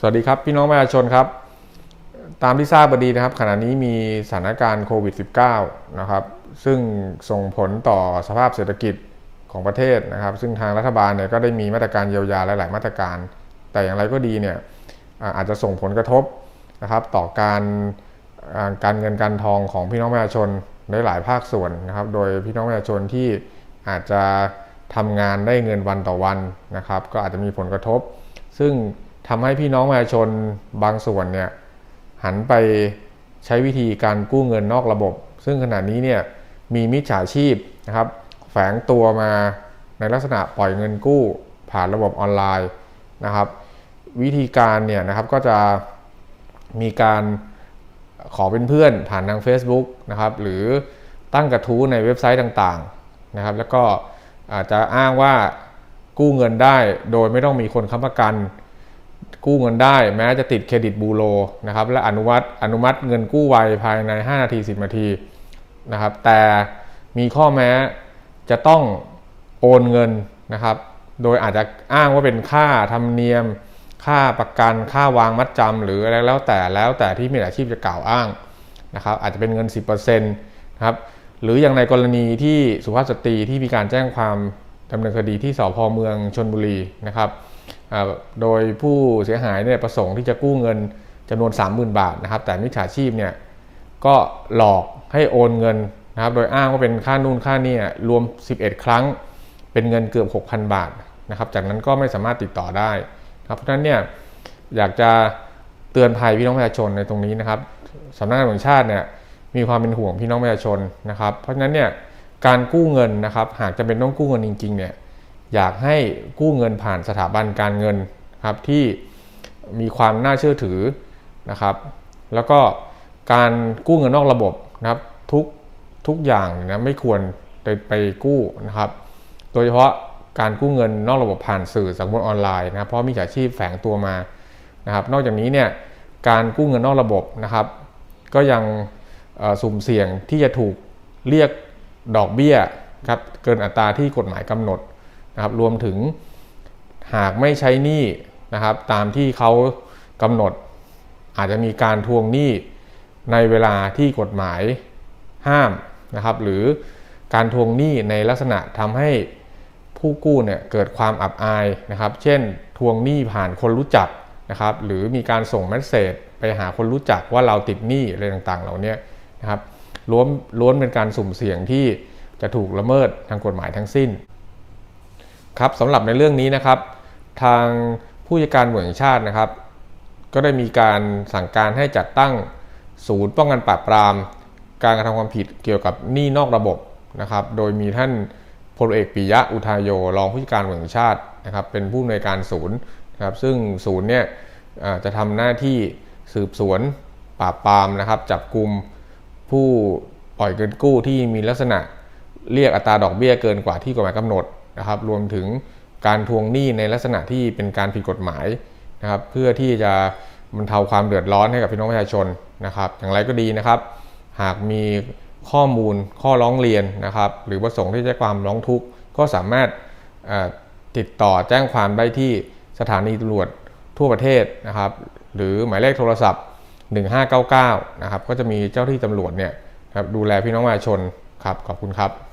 สวัสดีครับ พี่น้องประชาชนครับ ตามที่ทราบกันดีนะครับ ขณะนี้มีสถานการณ์โควิด -19 นะครับ ซึ่งส่งผลต่อสภาพเศรษฐกิจของประเทศนะครับ ซึ่งทางรัฐบาลเนี่ยก็ได้มีมาตรการเยียวยาหลาย ๆ มาตรการ แต่อย่างไรก็ดีเนี่ยอาจจะส่งผลกระทบนะครับ ต่อการการเงินการทองของพี่น้องประชาชนในหลายภาคส่วนนะครับ โดยพี่น้องประชาชนที่อาจจะทำงานได้เงินวันต่อวันนะครับ ก็อาจจะมีผลกระทบ ซึ่ง ทำให้พี่น้องประชาชนบางส่วนเนี่ยหันไปใช้วิธีการกู้เงินนอกระบบ ซึ่งขณะนี้เนี่ยมีมิจฉาชีพนะครับแฝงตัวมาในลักษณะปล่อยเงินกู้ผ่านระบบออนไลน์นะครับ วิธีการเนี่ยนะครับก็จะมีการขอเป็นเพื่อนผ่านทาง Facebook นะครับหรือตั้งกระทู้ในเว็บไซต์ต่างๆนะครับ แล้วก็อาจจะอ้างว่ากู้เงินได้โดยไม่ต้องมีคนค้ำประกัน กู้เงินได้แม้จะติดเครดิตบูโรนะครับและอนุมัติอนุมัติเงินกู้ไวภายใน 5 นาที 10 นาทีนะครับแต่มีข้อแม้จะต้องโอนเงินนะครับ โดยอาจจะอ้างว่าเป็นค่าธรรมเนียม ค่าประกันค่าวางมัดจำหรืออะไรแล้วแต่แล้วแต่ที่มีอาชีพจะกล่าวอ้างนะครับอาจจะเป็นเงิน 10%นะครับหรืออย่างในกรณีที่สุภาพสตรีที่มีการแจ้งความดำเนินคดีที่สพเมืองชนบุรีนะครับ โดยผู้เสียหายเนี่ยประสงค์ที่จะกู้เงินจำนวน 30,000 บาทนะครับ แต่มิจฉาชีพเนี่ยก็หลอกให้โอนเงินนะครับ โดยอ้างว่าเป็นค่านู่นค่านี่รวม 11 ครั้ง เป็นเงินเกือบ 6,000 บาทนะครับ จากนั้นก็ไม่สามารถติดต่อได้ครับเพราะฉะนั้นเนี่ยอยากจะเตือนภัยพี่น้องประชาชนในตรงนี้นะครับสำนักงานตำรวจแห่งชาติเนี่ยมีความเป็นห่วงพี่น้องประชาชนนะครับ เพราะฉะนั้นเนี่ยการกู้เงินนะครับ หากจะเป็นต้องกู้เงินจริงๆเนี่ย อยากให้กู้เงินผ่านสถาบันการเงินครับที่มีความน่าเชื่อถือนะครับ แล้วก็การกู้เงินนอกระบบนะครับทุกทุกอย่างนะไม่ควรไปไปกู้นะครับ โดยเฉพาะการกู้เงินนอกระบบผ่านสื่อสังคมออนไลน์นะเพราะมีฉาชีพแฝงตัวมานะครับ นอกจากนี้เนี่ยการกู้เงินนอกระบบนะครับ ก็ยังสุ่มเสี่ยงที่จะถูกเรียกดอกเบี้ยครับเกินอัตราที่กฎหมายกำหนด นะครับรวมถึงหากไม่ใช้หนี้นะครับ ตามที่เขากำหนดอาจจะมีการทวงหนี้ในเวลาที่กฎหมายห้ามนะครับ หรือการทวงหนี้ในลักษณะทำให้ผู้กู้เนี่ยเกิดความอับอายนะครับ เช่น ทวงหนี้ผ่านคนรู้จักนะครับ หรือมีการส่งเมสเซจไปหาคนรู้จักว่าเราติดหนี้อะไรต่างๆ เหล่านี้นะครับล้วนล้วนเป็นการสุ่มเสี่ยงที่จะถูกละเมิดทางกฎหมายทั้งสิ้น ครับสำหรับในเรื่องนี้นะครับ ทางผู้จัดการตำรวจแห่งชาตินะครับ ก็ได้มีการสั่งการให้จัดตั้งศูนย์ป้องกันปราบปราม การกระทำความผิดเกี่ยวกับหนี้นอกระบบนะครับ โดยมีท่านพลเอกปิยะอุทายโยรองผู้จัดการตำรวจแห่งชาตินะครับ เป็นผู้อำนวยการศูนย์นะครับ ซึ่งศูนย์เนี่ยจะทำหน้าที่สืบสวนปราบปรามนะครับ จับกลุ่มผู้ปล่อยเงินกู้ที่มีลักษณะเรียกอัตราดอกเบี้ยเกินกว่าที่กฎหมายกำหนด นะครับรวมถึงการทวงหนี้ในลักษณะที่เป็นการผิดกฎหมายนะครับเพื่อที่จะบรรเทาความเดือดร้อนให้กับพี่น้องประชาชนนะครับอย่างไรก็ดีนะครับ หากมีข้อมูลข้อร้องเรียนนะครับหรือประสงค์ที่จะความร้องทุกข์ก็สามารถติดต่อแจ้งความได้ที่สถานีตำรวจทั่วประเทศนะครับหรือหมายเลขโทรศัพท์ 1599 นะครับก็จะมีเจ้าที่ตำรวจเนี่ยครับดูแลพี่น้องประชาชนครับขอบคุณครับ